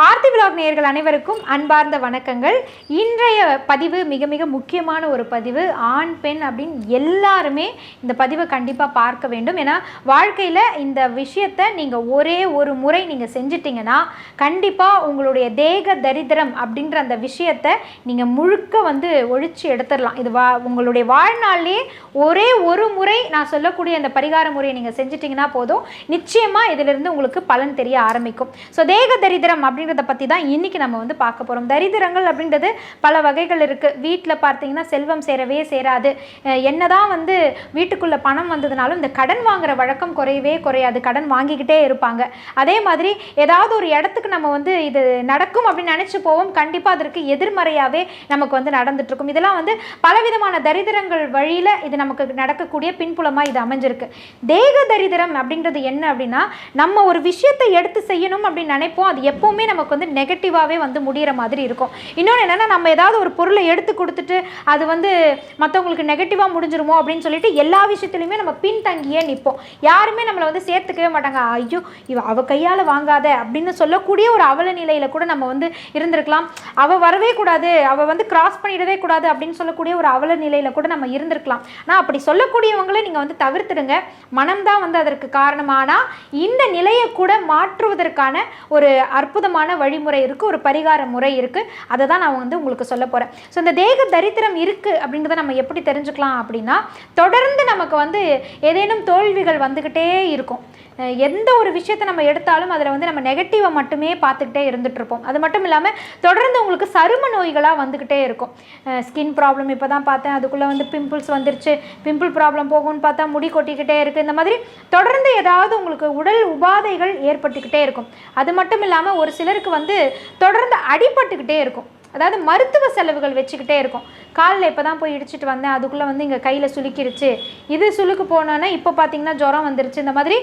Aarthi vlog நேயர்கள் அனைவருக்கும் அன்பார்ந்த வணக்கங்கள். இன்றைய பதிவு மிக மிக முக்கியமான ஒரு பதிவு. ஆண் பெண் அப்படின்னு எல்லாருமே இந்த பதிவை கண்டிப்பாக பார்க்க வேண்டும். ஏன்னா வாழ்க்கையில் இந்த விஷயத்தை நீங்கள் ஒரே ஒரு முறை நீங்கள் செஞ்சிட்டிங்கன்னா கண்டிப்பாக உங்களுடைய தேக தரித்திரம் அப்படின்ற அந்த விஷயத்தை நீங்கள் முழுக்க வந்து ஒழிச்சு எடுத்துடலாம். இது வா உங்களுடைய வாழ்நாள்லேயே ஒரே ஒரு முறை நான் சொல்லக்கூடிய அந்த பரிகார முறையை நீங்கள் செஞ்சிட்டிங்கன்னா போதும். நிச்சயமாக இதிலிருந்து உங்களுக்கு பலன் தெரிய ஆரம்பிக்கும். ஸோ தேக தரித்திரம் அப்படின்றத பற்றி தான் இன்றைக்கி நம்ம வந்து பார்க்க போகிறோம் தரித்திரங்கள் அப்படின்றது பல வகைகள் இருக்குது வீட்டில் பார்த்தீங்கன்னா செல்வம் சேரவே சேராது. அஹ் என்னதான் வந்து வீட்டுக்குள்ளே பணம் வந்ததுனாலும் இந்த கடன் வாங்குகிற வழக்கம் குறையவே குறையாது. கடன் வாங்கிக்கிட்டே இருப்பாங்க. அதே மாதிரி ஏதாவது ஒரு இடத்துக்கு நம்ம வந்து இது நடக்கும் அப்படின்னு நினச்சி போவோம். கண்டிப்பாக அதற்கு எதிர்மறையாகவே நமக்கு வந்து நடந்துட்டுருக்கும் இதெல்லாம் வந்து பலவிதமான தரித்திரங்கள் வழியில் இது நமக்கு நடக்கக்கூடிய பின்புலமாக இது அமைஞ்சிருக்கு. தேக தரித்திரம் அப்படின்றது என்ன அப்படின்னா நம்ம ஒரு விஷயத்தை எடுத்து செய்யணும் அப்படின்னு நினைப்போம். அது எப்போவுமே நமக்கு வந்து நெகட்டிவாகவே வந்து முடிகிற மாதிரி இருக்கும். இன்னொன்று என்னென்னா நம்ம ஏதாவது ஒரு பொருளை எடுத்து கொடுத்துட்டு அது வந்து மற்றவங்களுக்கு நெகட்டிவாக முடிஞ்சிருமோ அப்படின்னு சொல்லிட்டு எல்லா விஷயத்துலையுமே நம்ம பின்தங்கியே நிற்போம் யாருமே நம்மளை வந்து சேர்த்துக்கவே மாட்டாங்க. ஐயோ இவ அவ கையால் வாங்காத அப்படின்னு சொல்லக்கூடிய ஒரு அவல நிலையில் கூட நம்ம வந்து இருந்திருக்கலாம். அவள் வரவே கூடாது. அவள் வந்து கிராஸ் பண்ணிடவே கூடாது அப்படின்னு சொல்லக்கூடிய ஒரு அவல நிலையில் கூட நம்ம இருந்திருக்கலாம். ஆனால் அப்படி சொல்லக்கூடியவங்களை நீங்கள் வந்து தவிர்த்துடுங்க. மனம்தான் வந்து அதற்கு காரணமானால் இந்த நிலையை கூட மாற்றுவதற்கான ஒரு அற்புதமான வழிமுறை இருக்குது ஒரு பரிகார முறை இருக்குது அதை தான் நான் வந்து உங்களுக்கு சொல்ல போகிறேன் ஸோ இந்த தேக தரித்திரம் இருக்குது அப்படின்றத நம்ம எப்படி தெரிஞ்சுக்கலாம் அப்படின்னா தொடர்ந்து நமக்கு வந்து ஏதேனும் தோல்விகள் வந்துக்கிட்டே இருக்கும். எந்த ஒரு விஷயத்தை நம்ம எடுத்தாலும் அதில் வந்து நம்ம நெகட்டிவை மட்டுமே பார்த்துக்கிட்டே இருந்துகிட்ருப்போம் அது மட்டும் இல்லாமல் தொடர்ந்து உங்களுக்கு சரும நோய்களாக வந்துக்கிட்டே இருக்கும். ஸ்கின் ப்ராப்ளம் இப்போ தான் பார்த்தேன். அதுக்குள்ளே வந்து பிம்பிள்ஸ் வந்துருச்சு. பிம்பிள் ப்ராப்ளம் போகும்னு பார்த்தா முடி கொட்டிக்கிட்டே இருக்குது இந்த மாதிரி தொடர்ந்து ஏதாவது உங்களுக்கு உடல் உபாதைகள் ஏற்பட்டுக்கிட்டே இருக்கும். அது மட்டும் இல்லாமல் ஒரு சில சிலருக்கு வந்து தொடர்ந்து அடிபட்டுக்கிட்டே இருக்கும். அதாவது மருத்துவ செலவுகள் வச்சுக்கிட்டே இருக்கும். காலில் இப்போ தான் போய் இடிச்சிட்டு வந்தேன். அதுக்குள்ளே வந்து இங்கே கையில் சுலுக்கிருச்சு இது சுலுக்கு போனோன்னே இப்போ பார்த்தீங்கன்னா ஜுரம் வந்துருச்சு. இந்த மாதிரி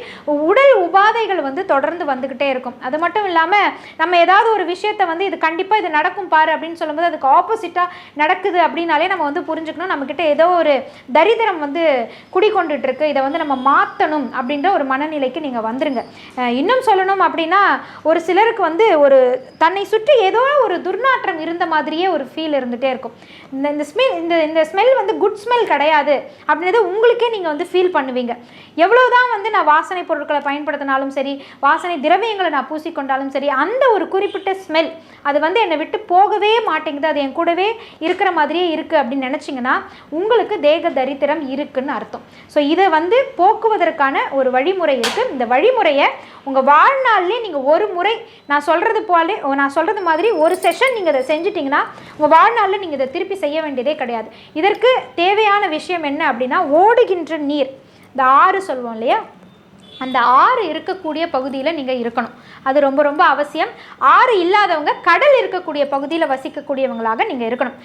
உடல் உபாதைகள் வந்து தொடர்ந்து வந்துக்கிட்டே இருக்கும். அது மட்டும் இல்லாமல் நம்ம ஏதாவது ஒரு விஷயத்தை வந்து இது கண்டிப்பாக இது நடக்கும் பாரு அப்படின்னு சொல்லும்போது அதுக்கு ஆப்போசிட்டாக நடக்குது அப்படின்னாலே நம்ம வந்து புரிஞ்சுக்கணும். நம்மக்கிட்ட ஏதோ ஒரு தரித்திரம் வந்து குடிக்கொண்டுட்டு இருக்கு இதை வந்து நம்ம மாற்றணும் அப்படின்ற ஒரு மனநிலைக்கு நீங்கள் வந்துருங்க. இன்னும் சொல்லணும் அப்படின்னா ஒரு சிலருக்கு வந்து ஒரு தன்னை சுற்றி ஏதோ ஒரு துர்நாற்றம் இருந்த மாதிரியே ஒரு ஃபீல் இருந்துகிட்டே இருக்கும். இந்த இந்த ஸ்மெல் இந்த இந்த ஸ்மெல் வந்து குட் ஸ்மெல் கிடையாது அப்படின்றத உங்களுக்கே நீங்கள் வந்து ஃபீல் பண்ணுவீங்க. எவ்வளோதான் வந்து நான் வாசனை பொருட்களை பயன்படுத்தினாலும் சரி வாசனை திரவியங்களை நான் பூசிக்கொண்டாலும் சரி அந்த ஒரு குறிப்பிட்ட ஸ்மெல் அது வந்து என்னை விட்டு போகவே மாட்டேங்குது. அது என் கூடவே இருக்கிற மாதிரியே இருக்குது அப்படின்னு நினச்சிங்கன்னா உங்களுக்கு தேக தரித்திரம் இருக்குன்னு அர்த்தம். ஸோ இதை வந்து போக்குவதற்கான ஒரு வழிமுறை இருக்குது இந்த வழிமுறையை உங்கள் வாழ்நாள்லேயே நீங்கள் ஒரு முறை நான் சொல்கிறது போலே நான் சொல்கிறது மாதிரி ஒரு செஷன் நீங்கள் இதை செஞ்சிட்டிங்கன்னா உங்கள் வாழ்நாளில் நீங்கள் இதை திருப்பி செய்ய வேண்டியதே கிடையாது. இதற்கு தேவையான விஷயம் என்ன அப்படின்னா ஓடுகின்ற நீர். இந்த ஆறு சொல்லுவோம் இல்லையா? அந்த ஆறு இருக்கக்கூடிய பகுதியில் நீங்கள் இருக்கணும். அது ரொம்ப ரொம்ப அவசியம். ஆறு இல்லாதவங்க கடல் இருக்கக்கூடிய பகுதியில் வசிக்கக்கூடியவங்களாக நீங்கள் இருக்கணும்.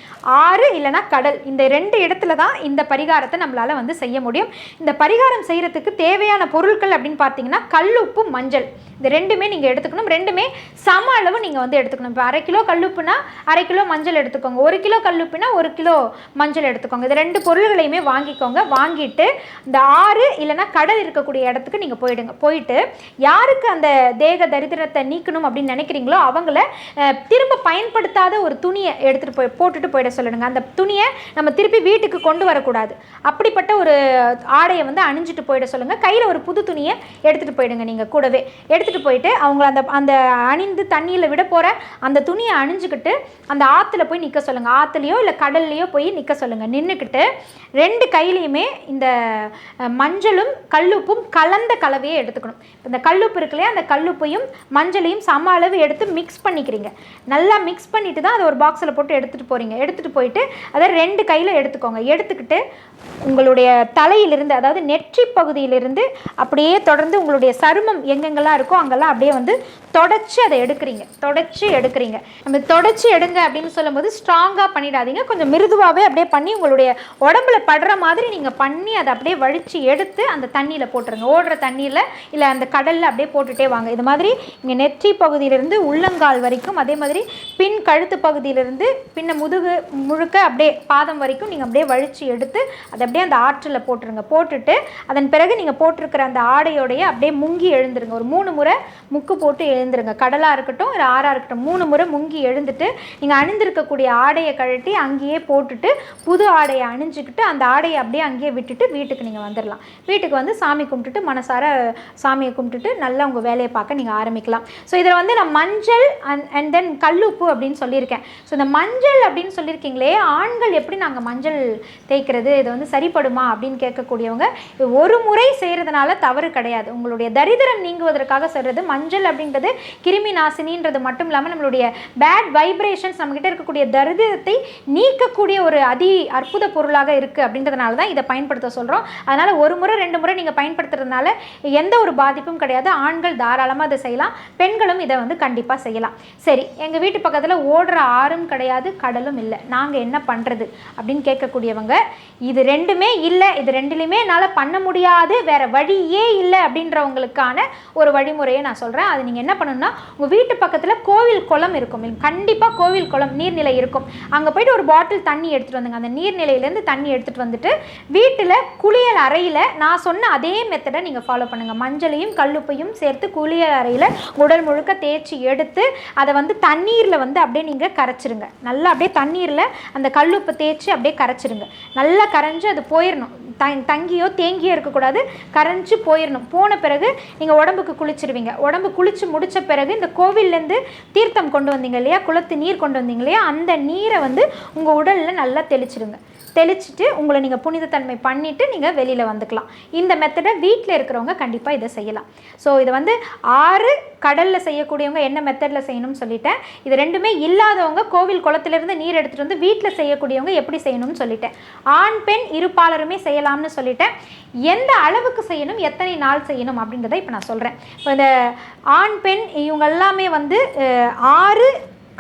ஆறு இல்லைன்னா கடல். இந்த ரெண்டு இடத்துல தான் இந்த பரிகாரத்தை நம்மளால் வந்து செய்ய முடியும். இந்த பரிகாரம் செய்கிறதுக்கு தேவையான பொருட்கள் அப்படின்னு பார்த்தீங்கன்னா கல்லுப்பு மஞ்சள். இது ரெண்டுமே நீங்கள் எடுத்துக்கணும். ரெண்டுமே சம அளவு நீங்கள் வந்து எடுத்துக்கணும். இப்போ அரை கிலோ கல்லுப்புனா அரை கிலோ மஞ்சள் எடுத்துக்கோங்க. ஒரு கிலோ கல்லுப்புனா ஒரு கிலோ மஞ்சள் எடுத்துக்கோங்க. இது ரெண்டு பொருள்களையுமே வாங்கிக்கோங்க. வாங்கிட்டு இந்த ஆறு இல்லைன்னா கடல் இருக்கக்கூடிய இடத்துக்கு நீங்கள் போயிடுங்க. போயிட்டு யாருக்கு அந்த தேக தரித்திரத்தை நீக்கணும் அப்படின்னு நினைக்கிறீங்களோ அவங்கள திரும்ப பயன்படுத்தாத ஒரு துணியை எடுத்துகிட்டு போய் போட்டுட்டு போயிட சொல்லணுங்க அந்த துணியை நம்ம திருப்பி வீட்டுக்கு கொண்டு வரக்கூடாது. அப்படிப்பட்ட ஒரு ஆடையை வந்து அணிஞ்சிட்டு போயிட சொல்லுங்கள் கையில் ஒரு புது துணியை எடுத்துகிட்டு போயிடுங்க நீங்கள் கூடவே. எடுத்துகிட்டு போயிட்டு அவங்கள அந்த அந்த அணிந்து தண்ணியில் விட போகிற அந்த துணியை அணிஞ்சுக்கிட்டு அந்த ஆற்றுல போய் நிற்க சொல்லுங்கள் ஆற்றுலையோ இல்லை கடல்லையோ போய் நிற்க சொல்லுங்கள் நின்றுக்கிட்டு ரெண்டு கையிலையுமே இந்த மஞ்சளும் கல்லுப்பும் கலந்த கலவையை எடுத்துக்கணும். இப்போ இந்த கல்லுப்பு இருக்கு இல்லையா அந்த கல்லுப்பையும் மஞ்சளையும் சம அளவு எடுத்து மிக்ஸ் பண்ணிக்கிறீங்க. நல்லா மிக்ஸ் பண்ணிட்டு தான் அதை ஒரு பாக்ஸில் போட்டு எடுத்துகிட்டு போகிறீங்க எடுத்துகிட்டு போயிட்டு அதை ரெண்டு கையில் எடுத்துக்கோங்க. எடுத்துக்கிட்டு உங்களுடைய தலையிலிருந்து அதாவது நெற்றி பகுதியிலிருந்து அப்படியே தொடர்ந்து உங்களுடைய சருமம் எங்கெங்கெல்லாம் இருக்கோ அங்கெல்லாம் அப்படியே வந்து தொடச்சி அதை எடுக்கிறீங்க. தொடச்சி எடுக்கிறீங்க. நம்ம தொடச்சி எடுங்க அப்படின்னு சொல்லும்போது ஸ்ட்ராங்காக பண்ணிடாதீங்க. கொஞ்சம் மிருதுவாகவே அப்படியே பண்ணி உங்களுடைய உடம்புல படுற மாதிரி நீங்கள் பண்ணி அதை அப்படியே வழித்து எடுத்து அந்த தண்ணியில் போட்டுருங்க. ஓடுற தண்ணியில் இல்லை அந்த கடலில் அப்படியே போட்டுகிட்டே வாங்க. இது மாதிரி இங்கே நெற்றி பகுதியிலிருந்து உள்ளங்கால் வரைக்கும் அதே மாதிரி பின் கழுத்து பகுதியிலிருந்து பின்ன முதுகு முழுக்க அப்படியே பாதம் வரைக்கும் நீங்கள் அப்படியே வழித்து எடுத்து அதை அப்படியே அந்த ஆற்றில் போட்டுருங்க. போட்டுட்டு அதன் பிறகு நீங்கள் போட்டிருக்கிற அந்த ஆடையோடைய அப்படியே முங்கி எழுந்துருங்க. ஒரு மூணு முறை முக்கு போட்டு எழுந்துருங்க. கடலாக இருக்கட்டும் இல்லை ஆறாக இருக்கட்டும் மூணு முறை முங்கி எழுந்துட்டு நீங்கள் அணிந்திருக்கக்கூடிய ஆடையை கழட்டி அங்கேயே போட்டுட்டு புது ஆடையை அணிஞ்சிக்கிட்டு அந்த ஆடையை அப்படியே அங்கேயே விட்டுட்டு வீட்டுக்கு நீங்கள் வந்துடலாம் வீட்டுக்கு வந்து சாமி கும்பிட்டுட்டு மனசார சாமியை கும்பிட்டுட்டு நல்லா உங்கள் வேலையை பார்க்க நீங்கள் ஆரம்பிக்கலாம். ஸோ இதில் வந்து நான் மஞ்சள் அண்ட் அண்ட் தென் கல்லுப்பு அப்படின்னு சொல்லியிருக்கேன். ஸோ இந்த மஞ்சள் அப்படின்னு சொல்லியிருக்கீங்களே ஆண்கள் எப்படி நாங்கள் மஞ்சள் தேய்க்கிறது இது வந்து சரிப்படுமா அப்படின்னு கேட்கக்கூடியவங்க ஒரு முறை செய்கிறதுனால தவறு கிடையாது. உங்களுடைய தரித்திரம் நீங்குவதற்காக செய்கிறது மஞ்சள் அப்படின்றது கிருமி நாசினின்றது மட்டும் இல்லாமல் நம்மளுடைய பேட் வைப்ரேஷன்ஸ் நம்மக்கிட்ட இருக்கக்கூடிய தரிதிரத்தை நீக்கக்கூடிய ஒரு அதி அற்புத பொருளாக இருக்குது அப்படின்றதுனால தான் இதை பயன்படுத்த சொல்கிறோம் அதனால் ஒரு முறை ரெண்டு முறை நீங்கள் பயன்படுத்துறதுனால எந்த ஒரு பாதிப்பும் கிடையாது. ஆண்கள் தாராளமாக அதை செய்யலாம். பெண்களும் இதை வந்து கண்டிப்பாக செய்யலாம். சரி எங்கள் வீட்டு பக்கத்தில் ஓடுற ஆறும் கிடையாது கடலும் இல்லை. நாங்கள் என்ன பண்ணுறது அப்படின்னு கேட்கக்கூடியவங்க இது ரெண்டுமே இல்லை இது ரெண்டுலையுமே என்னால் பண்ண முடியாது வேறு வழியே இல்லை அப்படின்றவங்களுக்கான ஒரு வழிமுறையை நான் சொல்கிறேன் அது நீங்கள் என்ன பண்ணணும்னா உங்கள் வீட்டு பக்கத்தில் கோவில் குளம் இருக்கும். கண்டிப்பாக கோவில் குளம் நீர்நிலை இருக்கும். அங்கே போயிட்டு ஒரு பாட்டில் தண்ணி எடுத்துகிட்டு வந்துங்க அந்த நீர்நிலையிலேருந்து தண்ணி எடுத்துகிட்டு வந்துட்டு வீட்டில் குளியல் அறையில் நான் சொன்ன அதே மெத்தடை நீங்கள் ஃபாலோ பண்ணுங்கள் மஞ்சளையும் கல்லுப்பையும் சேர்த்து குளியல் அறையில் உடல் முழுக்க தேய்ச்சி எடுத்து அதை வந்து தண்ணீரில் வந்து அப்படியே நீங்கள் கரைச்சிருங்க. நல்லா அப்படியே தண்ணீரில் அந்த கல்லுப்பு தேய்ச்சி அப்படியே கரைச்சிருங்க. நல்லா கரைஞ்சி அது போயிடணும் த தங்கியோ தேங்கியோ இருக்கக்கூடாது. கரைஞ்சி போயிடணும் போன பிறகு நீங்கள் உடம்புக்கு குளிச்சிருவீங்க. உடம்பு குளிச்சு முடித்த பிறகு இந்த கோவில்லேருந்து தீர்த்தம் கொண்டு வந்தீங்க இல்லையா? குளத்து நீர் கொண்டு வந்தீங்க இல்லையா? அந்த நீரை வந்து உங்கள் உடலில் நல்லா தெளிச்சிடுங்க தெளிச்சிட்டு உங்களை நீங்கள் புனிதத்தன்மை பண்ணிவிட்டு நீங்கள் வெளியில் வந்துக்கலாம். இந்த மெத்தடை வீட்டில் இருக்கிறவங்க கண்டிப்பாக இதை செய்யலாம். ஸோ இதை வந்து ஆறு கடலில் செய்யக்கூடியவங்க என்ன மெத்தடில் செய்யணும்னு சொல்லிட்டேன். இது ரெண்டுமே இல்லாதவங்க கோவில் குளத்திலிருந்து நீர் எடுத்துகிட்டு வந்து வீட்டில் செய்யக்கூடியவங்க எப்படி செய்யணும்னு சொல்லிட்டேன். ஆண் பெண் இருப்பாளருமே செய்யலாம்னு சொல்லிட்டேன். எந்த அளவுக்கு செய்யணும் எத்தனை நாள் செய்யணும் அப்படின்றத இப்போ நான் சொல்கிறேன் இப்போ இந்த ஆண் பெண் இவங்க எல்லாமே வந்து ஆறு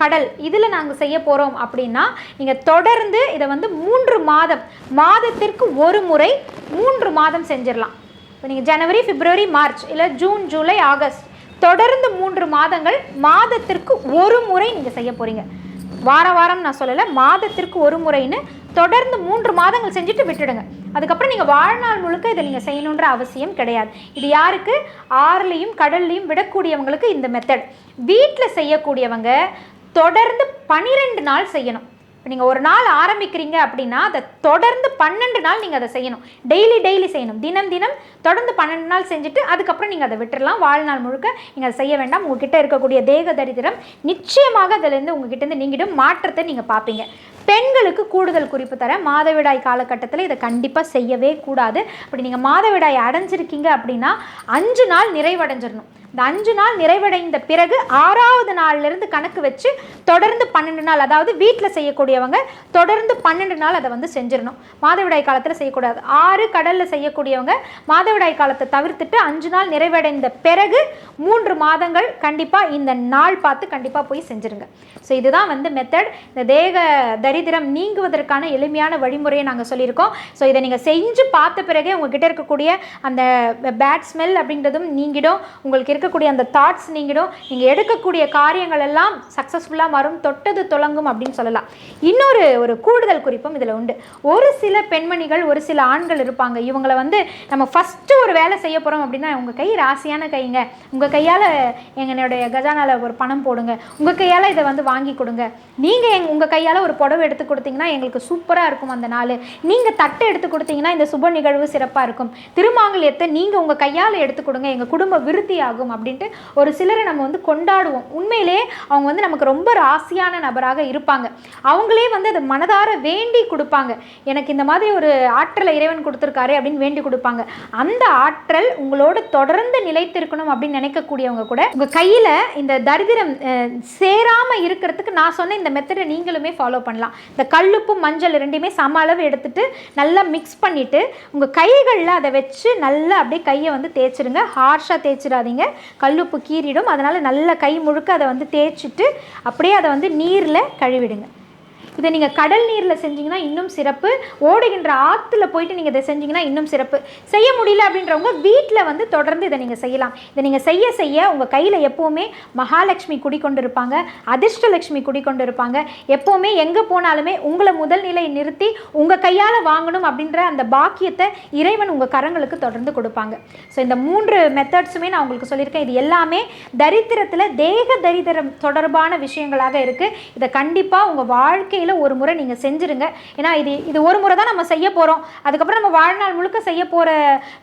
கடல் இதில் நாங்கள் செய்ய போகிறோம் அப்படின்னா நீங்கள் தொடர்ந்து இதை வந்து மூன்று மாதம் மாதத்திற்கு ஒரு முறை மூன்று மாதம் செஞ்சிடலாம். இப்போ நீங்கள் ஜனவரி பிப்ரவரி மார்ச் இல்லை ஜூன் ஜூலை ஆகஸ்ட் தொடர்ந்து மூன்று மாதங்கள் மாதத்திற்கு ஒரு முறை நீங்கள் செய்ய போகிறீங்க வார வாரம் நான் சொல்லலை மாதத்திற்கு ஒரு முறைன்னு தொடர்ந்து மூன்று மாதங்கள் செஞ்சுட்டு விட்டுடுங்க. அதுக்கப்புறம் நீங்கள் வாழ்நாள் முழுக்க இதை நீங்கள் செய்யணுன்ற அவசியம் கிடையாது. இது யாருக்கு? ஆறுலேயும் கடல்லையும் விடக்கூடியவங்களுக்கு இந்த மெத்தட் வீட்டில் செய்யக்கூடியவங்க தொடர்ந்து பன்னிரெண்டு நாள் செய்யணும். இப்போ நீங்கள் ஒரு நாள் ஆரம்பிக்கிறீங்க அப்படின்னா அதை தொடர்ந்து பன்னெண்டு நாள் நீங்கள் அதை செய்யணும். டெய்லி டெய்லி செய்யணும். தினம் தினம் தொடர்ந்து பன்னெண்டு நாள் செஞ்சுட்டு அதுக்கப்புறம் நீங்கள் அதை விட்டுடலாம் வாழ்நாள் முழுக்க நீங்கள் அதை செய்ய வேண்டாம். உங்ககிட்ட இருக்கக்கூடிய தேக தரித்திரம் நிச்சயமாக அதிலேருந்து உங்ககிட்டேருந்து நீங்கிடும். மாற்றத்தை நீங்கள் பார்ப்பீங்க. பெண்களுக்கு கூடுதல் குறிப்பு தர மாதவிடாய் காலகட்டத்தில் இதை கண்டிப்பாக செய்யவே கூடாது. அப்படி நீங்கள் மாதவிடாய் அடைஞ்சிருக்கீங்க அப்படின்னா அஞ்சு நாள் நிறைவடைஞ்சிடணும். இந்த அஞ்சு நாள் நிறைவடைந்த பிறகு ஆறாவது நாள்லேருந்து கணக்கு வச்சு தொடர்ந்து பன்னெண்டு நாள் அதாவது வீட்டில் செய்யக்கூடியவங்க தொடர்ந்து பன்னெண்டு நாள் அதை வந்து செஞ்சிடணும். மாதவிடாய் காலத்தில் செய்யக்கூடாது. ஆறு கடலில் செய்யக்கூடியவங்க மாதவிடாய் காலத்தை தவிர்த்துட்டு அஞ்சு நாள் நிறைவடைந்த பிறகு மூன்று மாதங்கள் கண்டிப்பாக இந்த நாள் பார்த்து கண்டிப்பாக போய் செஞ்சுருங்க. ஸோ இதுதான் வந்து மெத்தட் இந்த தேக தரித்திரம் நீங்குவதற்கான எளிமையான வழிமுறையை நாங்கள் சொல்லியிருக்கோம். ஸோ இதை நீங்கள் செஞ்சு பார்த்த பிறகே உங்ககிட்ட இருக்கக்கூடிய அந்த பேட் ஸ்மெல் அப்படின்றதும் நீங்கிடும். உங்களுக்கு இருக்கக்கூடிய அந்த தாட்ஸ் நீங்கிடும். நீங்கள் எடுக்கக்கூடிய காரியங்கள் எல்லாம் சக்ஸஸ்ஃபுல்லாக மாறும். தொட்டது தொடங்கும் அப்படின்னு சொல்லலாம். இன்னொரு ஒரு கூடுதல் குறிப்பும் இதில் உண்டு. ஒரு சில பெண்மணிகள் ஒரு சில ஆண்கள் இருப்பாங்க. இவங்களை வந்து நம்ம ஃபஸ்ட்டு ஒரு வேலை செய்ய போகிறோம் அப்படின்னா உங்கள் கை ராசியான கைங்க. உங்கள் கையால் எங்களுடைய கஜானால ஒரு பணம் போடுங்க. உங்கள் கையால் இதை வந்து வாங்கி கொடுங்க. நீங்கள் எங் உங்கள் கையால் ஒரு புடவை எடுத்து கொடுத்தீங்கன்னா எங்களுக்கு சூப்பராக இருக்கும் அந்த நாள். நீங்கள் தட்டை எடுத்து கொடுத்தீங்கன்னா இந்த சுப நிகழ்வு சிறப்பாக இருக்கும். திருமாங்கல்யத்தை நீங்கள் உங்கள் கையால் எடுத்து கொடுங்க. எங்கள் குடும்ப விருத்தி ஆகும் அப்படின்ட்டு ஒரு சிலரை நம்ம வந்து கொண்டாடுவோம். உண்மையிலே அவங்க வந்து நமக்கு ரொம்ப ராசியான நபராக இருப்பாங்க. அவங்களே வந்து அதை மனதார வேண்டி கொடுப்பாங்க. எனக்கு இந்த மாதிரி ஒரு ஆற்றலை இறைவன் கொடுத்துருக்காரு அப்படின்னு வேண்டி கொடுப்பாங்க. அந்த ஆற்றல் உங்களோட தொடர்ந்து நிலைத்திருக்கணும் அப்படின்னு நினைக்கக்கூடியவங்க கூட உங்கள் கையில் இந்த தரித்திரம் சேராமல் இருக்கிறதுக்கு நான் சொன்ன இந்த மெத்தடை நீங்களுமே ஃபாலோ பண்ணலாம். இந்த கல்லுப்பு மஞ்சள் ரெண்டையுமே சம அளவு எடுத்துட்டு நல்லா மிக்ஸ் பண்ணிவிட்டு உங்கள் கைகளில் அதை வச்சு நல்லா அப்படியே கையை வந்து தேய்ச்சிருங்க. ஹார்ஷாக தேய்ச்சிடாதீங்க. கல்லுப்பு கீறிடும். அதனால் நல்ல கை முழுக்க அதை வந்து தேய்ச்சிட்டு அப்படியே அதை வந்து நீரில் கழுவிடுங்க. இதை நீங்கள் கடல் நீரில் செஞ்சீங்கன்னா இன்னும் சிறப்பு. ஓடுகின்ற ஆற்றுல போயிட்டு நீங்கள் இதை செஞ்சீங்கன்னா இன்னும் சிறப்பு. செய்ய முடியல அப்படின்றவங்க வீட்டில் வந்து தொடர்ந்து இதை நீங்கள் செய்யலாம். இதை நீங்கள் செய்ய செய்ய உங்கள் கையில் எப்போவுமே மகாலட்சுமி குடிக்கொண்டு இருப்பாங்க அதிர்ஷ்டலட்சுமி குடிக்கொண்டு இருப்பாங்க எப்போவுமே எங்கே போனாலுமே உங்களை முதல் நிலை நிறுத்தி உங்கள் கையால் வாங்கணும் அப்படின்ற அந்த பாக்கியத்தை இறைவன் உங்கள் கரங்களுக்கு தொடர்ந்து கொடுப்பாங்க. ஸோ இந்த மூன்று மெத்தட்ஸுமே நான் உங்களுக்கு சொல்லியிருக்கேன். இது எல்லாமே தரித்திரத்தில் தேக தரித்திரம் தொடர்பான விஷயங்களாக இருக்குது இதை கண்டிப்பாக உங்கள் வாழ்க்கையில் ஒரு முறை நீங்கள் செஞ்சுருங்க. ஏன்னா இது இது ஒரு முறை தான் நம்ம செய்ய போகிறோம் அதுக்கப்புறம் நம்ம வாழ்நாள் முழுக்க செய்ய போகிற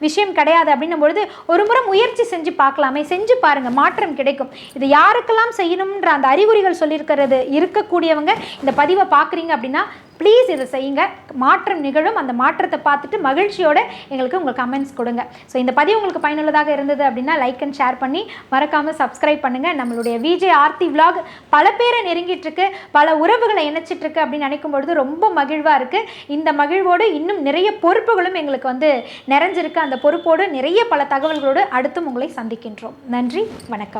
விஷயம் கிடையாது அப்படின்னும் பொழுது ஒரு முறை முயற்சி செஞ்சு பார்க்கலாமே. செஞ்சு பாருங்கள் மாற்றம் கிடைக்கும். இது யாருக்கெல்லாம் செய்யணுன்ற அந்த அறிகுறிகள் சொல்லியிருக்கிறது இருக்கக்கூடியவங்க இந்த பதிவை பார்க்குறீங்க அப்படின்னா ப்ளீஸ் இதை செய்யுங்க. மாற்றம் நிகழும். அந்த மாற்றத்தை பார்த்துட்டு மகிழ்ச்சியோட எங்களுக்கு உங்கள் கமெண்ட்ஸ் கொடுங்க. ஸோ இந்த பதிவு உங்களுக்கு பயனுள்ளதாக இருந்தது அப்படின்னா லைக் அண்ட் ஷேர் பண்ணி மறக்காமல் சப்ஸ்கிரைப் பண்ணுங்கள் நம்மளுடைய விஜே ஆர்த்தி விலாக் பல பேரை நெருங்கிட்டுருக்கு பல உறவுகளை இணைச்சிட்ருக்கு அப்படின்னு நினைக்கும் பொழுது ரொம்ப மகிழ்வாக இருக்குது இந்த மகிழ்வோடு இன்னும் நிறைய பொறுப்புகளும் எங்களுக்கு வந்து நிறைஞ்சிருக்கு. அந்த பொறுப்போடு நிறைய பல தகவல்களோடு அடுத்தும் உங்களை சந்திக்கின்றோம். நன்றி. வணக்கம்.